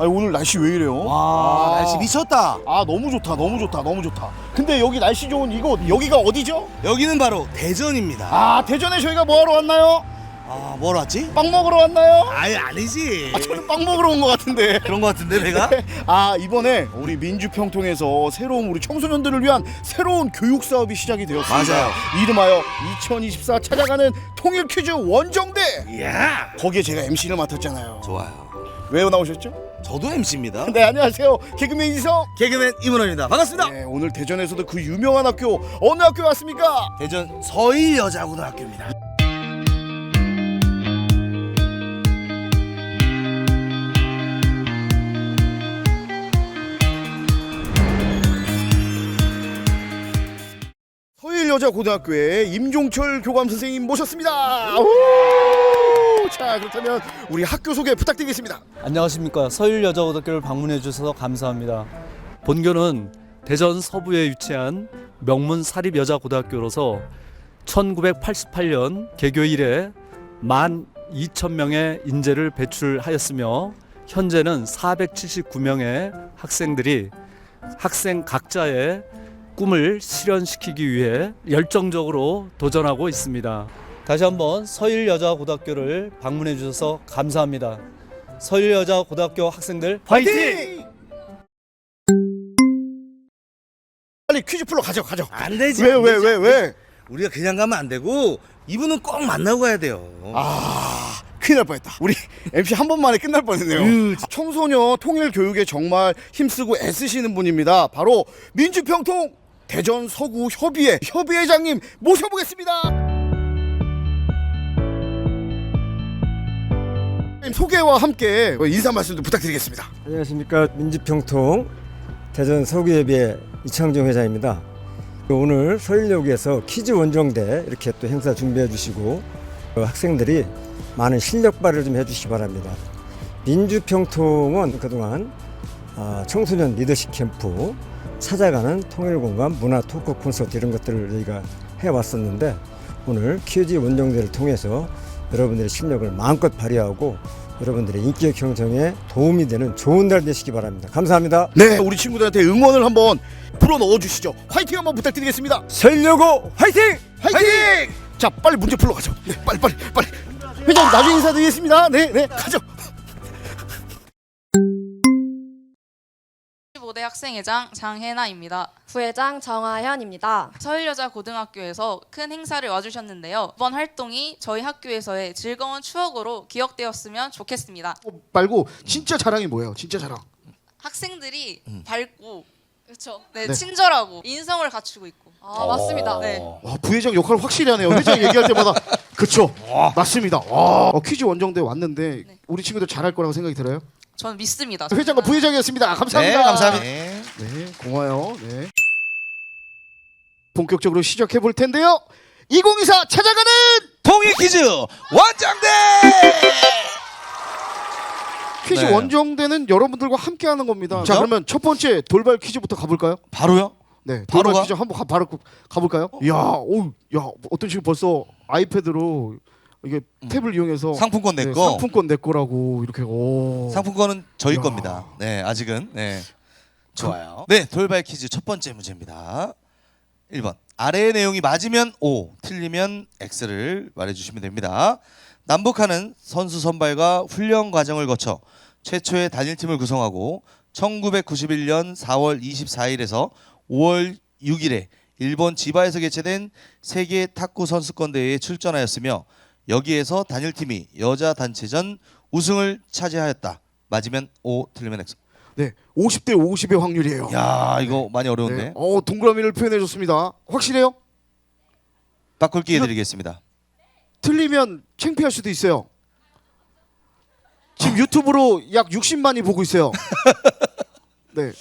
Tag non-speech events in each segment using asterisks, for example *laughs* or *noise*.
아니 오늘 날씨 왜 이래요? 와 아. 날씨 미쳤다. 아 너무 좋다 너무 좋다 너무 좋다 근데 여기 날씨 좋은 이곳 여기가 어디죠? 여기는 바로 대전입니다. 아 대전에 저희가 뭐하러 왔나요? 아 뭘 왔지? 빵 먹으러 왔나요? 아예 아니지. 아 저는 빵 먹으러 온 것 같은데 그런 거 같은데 내가? *laughs* 아 이번에 우리 민주평통에서 새로운 우리 청소년들을 위한 새로운 교육 사업이 시작이 되었습니다 맞아요. 이름하여 2024 찾아가는 통일 퀴즈 원정대 이야. 거기에 제가 MC를 맡았잖아요 좋아요. 왜 나오셨죠? 저도 MC입니다. 네 안녕하세요 개그맨 이성 개그맨 이문호입니다. 반갑습니다. 네, 오늘 대전에서도 그 유명한 학교 어느 학교 왔습니까? 대전 서일여자고등학교입니다. 서일여자고등학교의 임종철 교감 선생님 모셨습니다. 오! 자 그렇다면 우리 학교 소개 부탁드리겠습니다. 안녕하십니까 서울여자고등학교를 방문해 주셔서 감사합니다. 본교는 대전 서부에 위치한 명문 사립 여자고등학교로서 1988년 개교 이래 만 2천 명의 인재를 배출하였으며 현재는 479명의 학생들이 학생 각자의 꿈을 실현시키기 위해 열정적으로 도전하고 있습니다. 다시 한번 서일여자고등학교를 방문해 주셔서 감사합니다. 서일여자고등학교 학생들 파이팅! 빨리 퀴즈 풀러 가죠 가죠. 안 되지. 왜 안 왜 되지, 왜안 왜? 우리가 그냥 가면 안 되고 이분은 꼭 만나고 가야 돼요. 아 큰일 날 뻔했다. 우리 MC 한 번만에 끝날 뻔했네요. 으, 청소년 통일 교육에 정말 힘쓰고 애쓰시는 분입니다. 바로 민주평통 대전 서구 협의회 협의회장님 모셔보겠습니다. 소개와 함께 인사 말씀도 부탁드리겠습니다. 안녕하십니까 민주평통 대전 서구예비의 이창정 회장입니다. 오늘 서일역에서 퀴즈 원정대 이렇게 또 행사 준비해 주시고 어, 학생들이 많은 실력 발휘를 좀 해주시기 바랍니다. 민주평통은 그동안 아, 청소년 리더십 캠프 찾아가는 통일공감 문화 토크 콘서트 이런 것들을 저희가 해왔었는데 오늘 퀴즈 원정대를 통해서 여러분들의 실력을 마음껏 발휘하고 여러분들의 인격 형성에 도움이 되는 좋은 날 되시기 바랍니다. 감사합니다. 네, 우리 친구들한테 응원을 한번 불어 넣어 주시죠. 화이팅 한번 부탁드리겠습니다. 설려고 화이팅! 화이팅! 자, 빨리 문제 풀러 가죠. 네, 빨리 빨리 빨리. 회장 나중에 인사드리겠습니다. 네, 네, 가죠. 15대 학생회장 장혜나입니다. 부회장 정하현입니다. 서울여자고등학교에서 큰 행사를 와주셨는데요. 이번 활동이 저희 학교에서의 즐거운 추억으로 기억되었으면 좋겠습니다. 어, 말고 진짜 자랑이 뭐예요? 진짜 자랑. 학생들이 밝고 그렇죠. 네, 네. 친절하고 인성을 갖추고 있고. 아, 맞습니다. 네. 와, 부회장 역할을 확실히 하네요. 회장 얘기할 때마다 *laughs* 그쵸. 맞습니다. 와, 어, 퀴즈 원정대 왔는데 네. 우리 친구들 잘할 거라고 생각이 들어요? 저는 믿습니다. 회장과 부회장이었습니다. 감사합니다. 네, 감사합니다. 네, 고마워요. 네. 본격적으로 시작해 볼 텐데요. 2024 찾아가는 통일 퀴즈 원정대. 퀴즈 네. 원정대는 여러분들과 함께 하는 겁니다. 자? 그러면 첫 번째 돌발 퀴즈부터 가볼까요? 바로요? 네, 바로 돌발 가? 퀴즈 한번 가, 바로 가볼까요? 야, 오, 야, 어떤 친구 벌써 아이패드로 이게 탭을 이용해서 상품권 내 네, 거. 상품권 내 거라고 이렇게 오. 상품권은 저희 야. 겁니다. 네, 아직은. 네. 좋아요. 네, 돌발 퀴즈 첫 번째 문제입니다. 1번. 아래의 내용이 맞으면 O, 틀리면 X를 말해 주시면 됩니다. 남북한은 선수 선발과 훈련 과정을 거쳐 최초의 단일팀을 구성하고 1991년 4월 24일에서 5월 6일에 일본 지바에서 개최된 세계 탁구 선수권 대회에 출전하였으며 여기에서 단일팀이 여자 단체전 우승을 차지하였다. 맞으면 O, 틀리면 X. 네, 50대 50의 확률이에요. 야, 이거 많이 어려운데. 네. 어, 동그라미를 표현해 줬습니다. 확실해요? 바꿀 기회 드리겠습니다. 틀리면 창피할 수도 있어요. 지금 유튜브로 약 60만이 보고 있어요. *laughs* 네.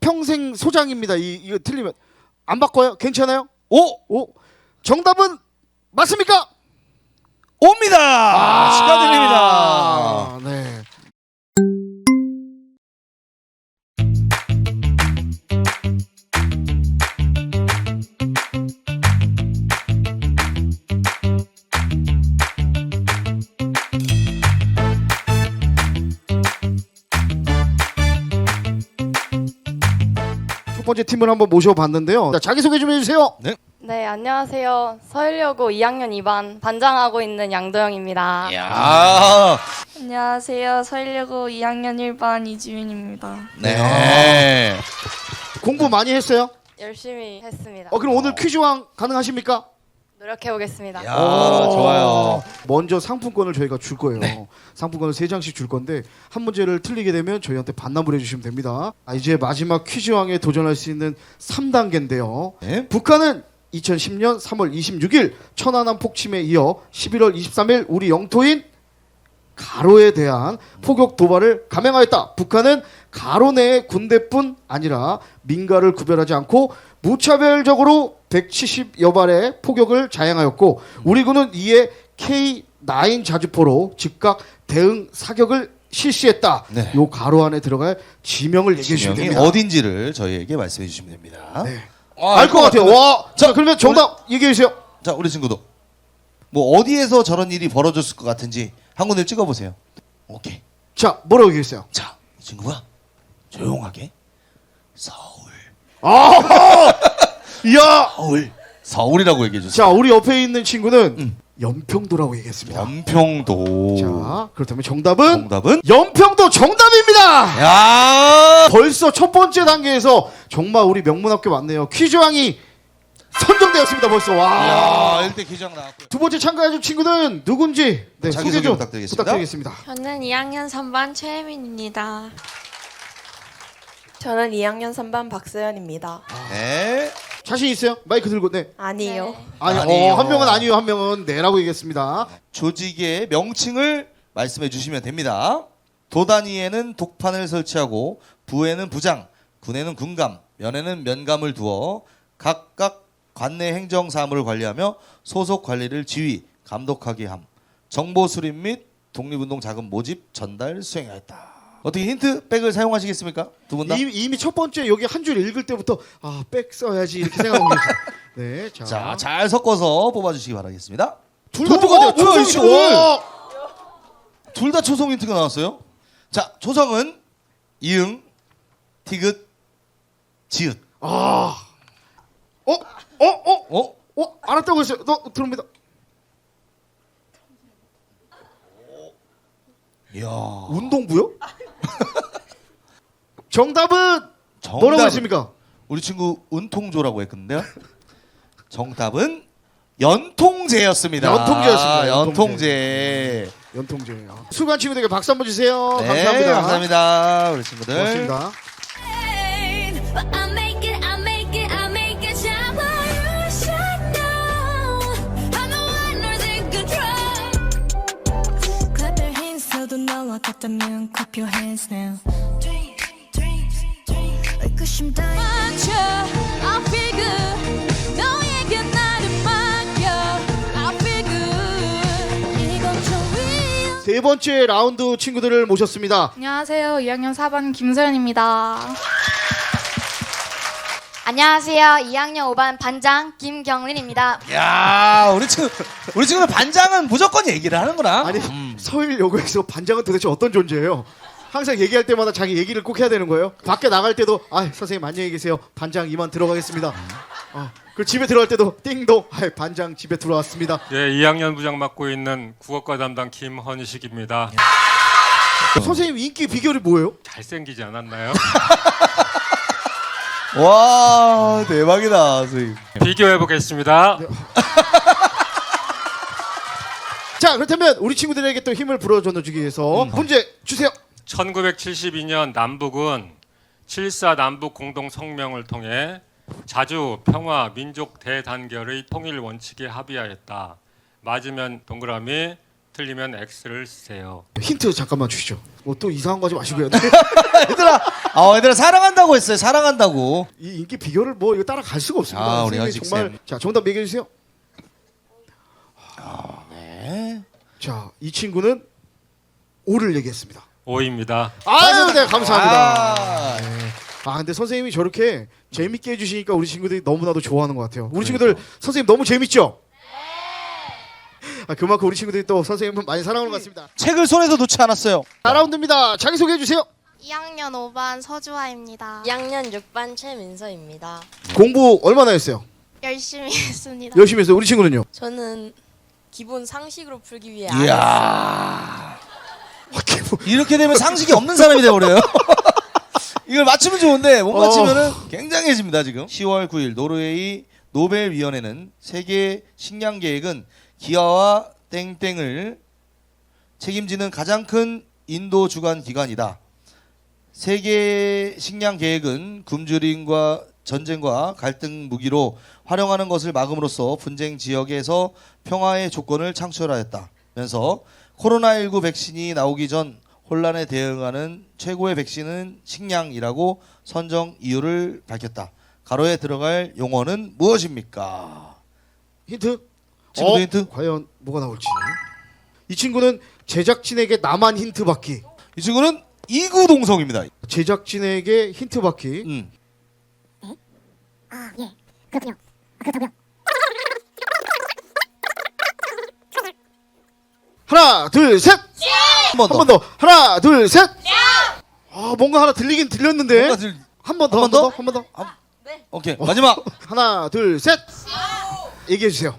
평생 소장입니다. 이 이거 틀리면 안 바꿔요? 괜찮아요? 오! 오. 정답은 맞습니까? 옵니다. 축하드립니다. 아, 네. 번째 팀을 한번 모셔봤는데요. 자, 자기소개 좀 해주세요. 네, 안녕하세요. 서울여고 2학년 2반 반장하고 있는 양도영입니다. 야. 안녕하세요. 서울여고 2학년 1반 이지윤입니다. 네. 공부 많이 했어요? 열심히 했습니다. 어, 그럼 오늘 퀴즈왕 가능하십니까? 노력해 보겠습니다. 야, 좋아요. 먼저 상품권을 저희가 줄 거예요. 상품권을 세 장씩 줄 건데 한 문제를 틀리게 되면 저희한테 반납을 해주시면 됩니다. 아, 이제 마지막 퀴즈왕에 도전할 수 있는 3단계인데요. 네. 북한은 2010년 3월 26일 천안함 폭침에 이어 11월 23일 우리 영토인 가로에 대한 포격 도발을 감행하였다. 북한은 가로 내의 군대뿐 아니라 민가를 구별하지 않고 무차별적으로 170여 발의 포격을 자행하였고 우리 군은 이에 K9 자주포로 즉각 대응 사격을 실시했다. 네. 요 가로 안에 들어갈 지명을 얘기해 주시면 됩니다. 어딘지를 저희에게 말씀해 주시면 됩니다. 네. 아, 알것 같아요. 와, 자 그러면 정답 얘기해 주세요. 자, 우리 친구도 뭐 어디에서 저런 일이 벌어졌을 것 같은지 한 군데 찍어 보세요. 오케이. 자 뭐라고 얘기했어요? 자, 이 친구가 조용하게 서울. 이야. 서울. 서울이라고 얘기해 주세요. 자 우리 옆에 있는 친구는 음. 연평도라고 얘기했습니다. 연평도. 자 그렇다면 정답은 정답은 연평도 정답입니다. 야! 벌써 첫 번째 단계에서 정말 우리 명문학교 맞네요. 퀴즈왕이 선정되었습니다. 벌써 와. 야, 1대 기장 나왔고요. 두 번째 참가해줄 친구는 누군지 네, 자기 소개 소개 좀 부탁드리겠습니다. 부탁드리겠습니다. 저는 2학년 3반 최혜민입니다. 저는 2학년 3반 박서연입니다. 네. 자신 있어요? 마이크 들고 네. 아니요. 아니, 아니에요. 어, 한 명은 아니요, 한 명은 네라고 얘기했습니다. 조직의 명칭을 말씀해 주시면 됩니다. 도단위에는 독판을 설치하고 부에는 부장, 군에는 군감, 면에는 면감을 두어 각각 관내 행정 사무를 관리하며 소속 관리를 지휘, 감독하게 함. 정보 수립 및 독립운동 자금 모집, 전달 수행하였다. 어떻게 힌트 백을 사용하시겠습니까? 두 분 다? 이미, 이미 첫 번째 여기 한 줄 읽을 때부터 아, 백 써야지 이렇게 생각하고 계세요. *laughs* 네, 자. 자, 잘 섞어서 뽑아 주시기 바라겠습니다. 둘다 두- 똑같아요. 어, 뭐야, 이 초성이 친구들? 와. 둘다 초성 힌트가 나왔어요. 자, 초성은 이응, 티귿, 지읒. 아. 어? 어? 어? 어? 어? 알았다고 했어요. 너 들어옵니다. 이야. 운동부요? *laughs* 정답은 정답은 뭐라고 했습니까? 우리 친구 은통조라고 했거든요. 정답은 연통제였습니다. 연통제였습니다. 아, 연통제. 연통제. 연통제예요. 수고한 친구들에게 박수 한번 주세요. 네, 감사합니다. 감사합니다. 우리 친구들. 고맙습니다. But I hands now. Dream, dream, dream. 의구심 따위 맞춰, I feel good. 너에게 나를 맡겨, I feel good. 이건 좀 위험. 세 번째 라운드 친구들을 모셨습니다. 안녕하세요. 2학년 4반 김서연입니다. 안녕하세요. 2학년 5반 반장 김경린입니다. 야, 우리 친구, 우리 친구는 반장은 무조건 얘기를 하는구나. 아니 음. 서울여고에서 반장은 도대체 어떤 존재예요? 항상 얘기할 때마다 자기 얘기를 꼭 해야 되는 거예요? 밖에 나갈 때도 아 선생님 안녕히 계세요 반장 이만 들어가겠습니다 어, 그 집에 들어갈 때도 띵동 아 반장 집에 들어왔습니다 예, 2학년 부장 맡고 있는 국어과 담당 김헌식입니다. 선생님 인기 비결이 뭐예요? 잘생기지 않았나요? *laughs* 와, 대박이다, 선생님. 비교해 보겠습니다. *laughs* 자 그렇다면 우리 친구들에게 또 힘을 불어넣어주기 위해서 문제 주세요 1972년 남북은 7.4 남북 공동 성명을 통해 자주 평화 민족 대단결의 통일 원칙에 합의하였다. 맞으면 동그라미, 틀리면 X를 쓰세요. 힌트 잠깐만 주시죠 뭐 또 이상한 거 하지 마시고요 *laughs* 얘들아, 아, 얘들아 사랑한다고 했어요. 사랑한다고. 이 인기 비결을 뭐 이거 따라갈 수가 없습니다 아, 우리 선생님이 현식 정말 쌤. 자 정답 얘기해 주세요 네. 자 이 친구는 오를 얘기했습니다 5입니다. 아유 네 감사합니다 아, 아 근데 선생님이 저렇게 재밌게 해주시니까 우리 친구들이 너무나도 좋아하는 것 같아요. 우리 친구들 선생님 너무 재밌죠? 아 그만큼 우리 친구들이 또 선생님을 많이 사랑하는 것 같습니다. 책을 손에서 놓지 않았어요. 4라운드입니다. 자기 소개해 주세요. 2학년 5반 서주아입니다. 2학년 6반 최민서입니다. 공부 얼마나 했어요? 열심히 *laughs* 했습니다. 열심히 했어요. 우리 친구는요? 저는 기본 상식으로 풀기 위해 이야. *laughs* 이렇게 되면 상식이 없는 사람이 돼버려요. *laughs* 이걸 맞추면 좋은데 못 맞추면은 굉장해집니다 지금. 10월 9일 노르웨이 노벨 위원회는 세계 식량 계획은 기아와 땡땡을 책임지는 가장 큰 인도 주관 기관이다. 세계 식량 계획은 굶주림과 전쟁과 갈등 무기로 활용하는 것을 막음으로써 분쟁 지역에서 평화의 조건을 창출하였다 면서 코로나19 백신이 나오기 전 혼란에 대응하는 최고의 백신은 식량이라고 선정 이유를 밝혔다. 가로에 들어갈 용어는 무엇입니까? 힌트? 친구도 어, 힌트? 과연 뭐가 나올지. 이 친구는 제작진에게 나만 힌트 받기. 이 친구는 이구동성입니다. 제작진에게 힌트 받기. 음. 하나, 둘, 셋. 한 번 더. 한 번 더. 하나, 둘, 셋. 아, 뭔가 하나 들리긴 들렸는데. 뭔가 들- 한 번 더, 한한번번 더? 더, 한 번 더. 오케이 마지막. *laughs* 하나, 둘, 셋. 얘기해 주세요.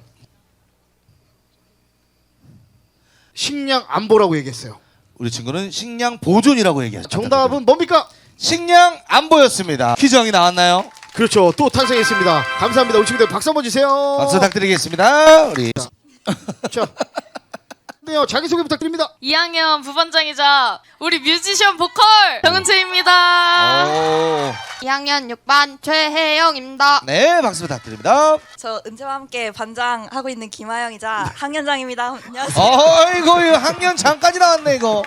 식량 안보라고 얘기했어요. 우리 친구는 식량 보존이라고 얘기했죠. 정답은 뭡니까? 식량 안보였습니다. 퀴즈왕이 나왔나요? 그렇죠. 또 탄생했습니다. 감사합니다. 우리 친구들 박수 한번 주세요. 박수 부탁드리겠습니다. 우리 자, 네요. 자기 소개 부탁드립니다. 2학년 부반장이자 우리 뮤지션 보컬 정은채입니다. 오. 2학년 6반 최혜영입니다. 네, 박수 부탁드립니다. 저 은채와 함께 반장 하고 있는 김하영이자 학년장입니다. 안녕하세요. 어이구, 이거 학년 잠깐이 나왔네 이거.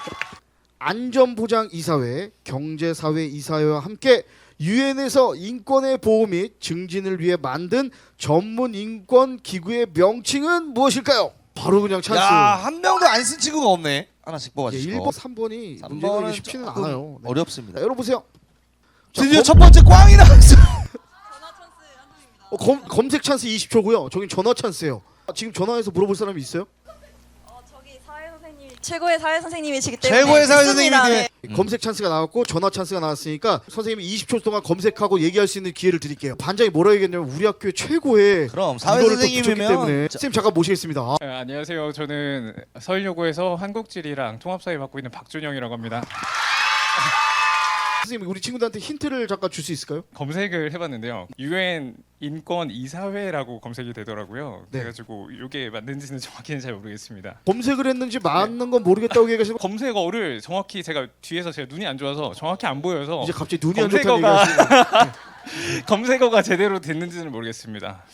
안전보장 이사회, 경제사회 이사회와 함께 유엔에서 인권의 보호 및 증진을 위해 만든 전문 인권 기구의 명칭은 무엇일까요? 바로 그냥 찬스. 야, 한 명도 안 쓴 친구가 없네. 하나씩 예, 뽑아주시고. 1번, 3번이 삼 문제가 쉽지는 않아요. 네. 어렵습니다. 자, 열어보세요. 자, 드디어 검, 첫 번째 꽝이 나왔어. 어, 검, 검색 찬스 20초고요. 저긴 전화 찬스예요. 아, 지금 전화해서 물어볼 사람이 있어요? 최고의 사회 선생님이시기 때문에 최고의 사회 믿습니다. 선생님이 네. 검색 찬스가 나왔고 전화 찬스가 나왔으니까 선생님이 20초 동안 검색하고 얘기할 수 있는 기회를 드릴게요. 반장이 뭐라 얘기했냐면 우리 학교의 최고의 그럼 사회 이거를 또 붙였기 선생님이면 때문에 선생님 잠깐 모시겠습니다. 아, 네, 안녕하세요. 저는 서울여고에서 한국지리랑 통합사회 맡고 있는 박준영이라고 합니다. *laughs* 선생님 우리 친구들한테 힌트를 잠깐 줄 수 있을까요? 검색을 해봤는데요. 유엔 인권 이사회라고 검색이 되더라고요. 네. 그래가지고 이게 맞는지는 정확히는 잘 모르겠습니다. 검색을 했는지 맞는 건 모르겠다고 얘기하시는 거 검색어를 정확히 제가 뒤에서 제가 눈이 안 좋아서 정확히 안 보여서 이제 갑자기 눈이 안 좋다는 검색어가- 얘기하시는 *laughs* 검색어가 제대로 됐는지는 모르겠습니다.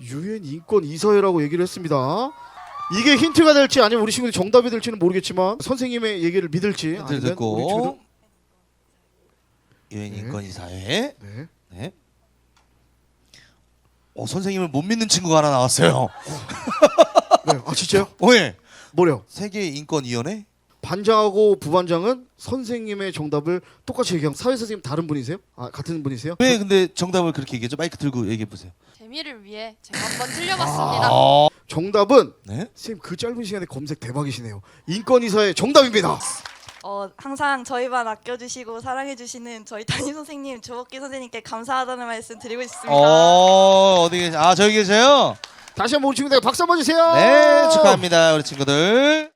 유엔 인권 이사회라고 얘기를 했습니다. 이게 힌트가 될지 아니면 우리 친구들이 정답이 될지는 모르겠지만 선생님의 얘기를 믿을지 아니면 우리 친구들 유엔 네. 인권이사회. 네. 네. 어, 선생님을 못 믿는 친구가 하나 나왔어요. *laughs* 네. 아 진짜요? 어, 예. 뭐래요? 세계 인권 위원회? 반장하고 부반장은 선생님의 정답을 똑같이 얘기하고 사회 선생님 다른 분이세요? 아 같은 분이세요? 왜 근데 정답을 그렇게 얘기했죠? 마이크 들고 얘기해 보세요. 재미를 위해 제가 한번 틀려봤습니다. 아, 정답은 네. 선생님 그 짧은 시간에 검색 대박이시네요. 인권 이사회 정답입니다. 어, 항상 저희 반 아껴주시고 사랑해주시는 저희 담임 선생님 조복기 선생님께 감사하다는 말씀 드리고 싶습니다. 어, 어디 계세요? 아, 저기 계세요? 다시 한번 우리 친구들 박수 한번 주세요. 네, 축하합니다. 우리 친구들.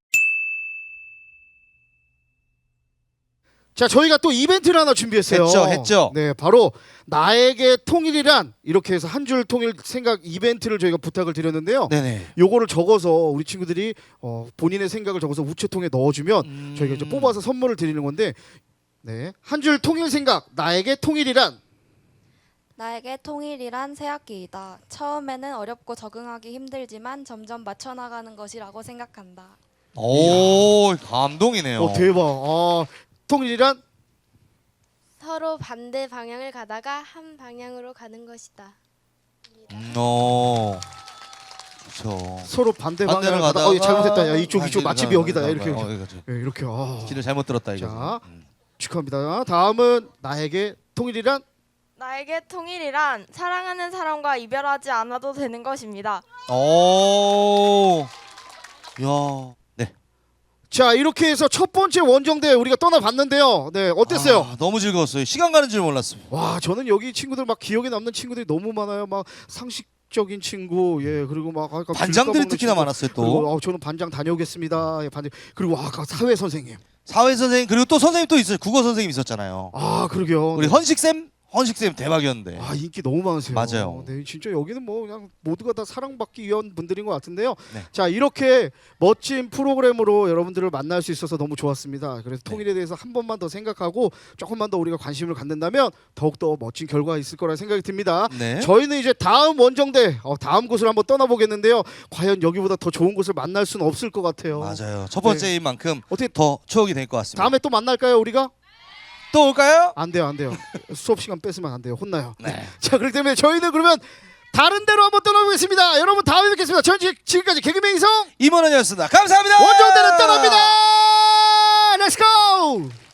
자, 저희가 또 이벤트를 하나 준비했어요. 했죠, 했죠. 네, 바로 나에게 통일이란 이렇게 해서 한 줄 통일 생각 이벤트를 저희가 부탁을 드렸는데요. 네네. 요거를 적어서 우리 친구들이 어, 본인의 생각을 적어서 우체통에 넣어주면 음. 저희가 이제 뽑아서 선물을 드리는 건데, 네, 한 줄 통일 생각 나에게 통일이란 나에게 통일이란 새학기이다. 처음에는 어렵고 적응하기 힘들지만 점점 맞춰 나가는 것이라고 생각한다. 오, 감동이네요. 어 대박. 아, 통일이란 서로 반대 방향을 가다가 한 방향으로 가는 것이다. 음, 어. 그렇죠. 서로 반대 반대로 방향을 가다. 가다가 어, 이거 잘못했다. 야, 이쪽 이쪽 가다가 여기다. 이렇게 이렇게. 어, 이거죠. 네, 이렇게. 아. 길을 잘못 들었다 이거. 자. 축하합니다. 다음은 나에게 통일이란 나에게 통일이란 사랑하는 사람과 이별하지 않아도 되는 것입니다. 오. 야. 네. 자 이렇게 해서 첫 번째 원정대 우리가 떠나봤는데요. 네 어땠어요? 아, 너무 즐거웠어요. 시간 가는 줄 몰랐습니다. 와 저는 여기 친구들 막 기억에 남는 친구들이 너무 많아요. 막 상식 적인 친구, 예 그리고 막 아까 귤 반장들이 특히나 친구. 많았어요 또. 그리고 어, 저는 반장 다녀오겠습니다. 예, 반장 그리고 아까 사회 선생님. 사회 선생님 그리고 또 선생님 또 있어요. 국어 선생님 있었잖아요. 아 그러게요. 우리 헌식 쌤, 헌식 쌤 대박이었는데. 아 인기 너무 많으세요. 맞아요. 네, 진짜 여기는 뭐 그냥 모두가 다 사랑받기 위한 분들인 것 같은데요. 네. 자 이렇게 멋진 프로그램으로 여러분들을 만날 수 있어서 너무 좋았습니다. 그래서 네. 통일에 대해서 한 번만 더 생각하고 조금만 더 우리가 관심을 갖는다면 더욱 더 멋진 결과가 있을 거라 생각이 듭니다. 네. 저희는 이제 다음 원정대 어, 다음 곳을 한번 떠나보겠는데요. 과연 여기보다 더 좋은 곳을 만날 수는 없을 것 같아요. 맞아요. 첫 번째인 만큼 어떻게 더 추억이 될 것 같습니다. 다음에 또 만날까요 우리가? 또 올까요? 안 돼요, 안 돼요. *laughs* 수업 시간 뺏으면 안 돼요. 혼나요. 네. 자, 그렇기 때문에 저희는 그러면 다른 데로 한번 떠나보겠습니다. 여러분 다음에 뵙겠습니다. 저는 지금까지 개그맨 이성 임원원이었습니다. 감사합니다. 원정대는 떠납니다. Let's.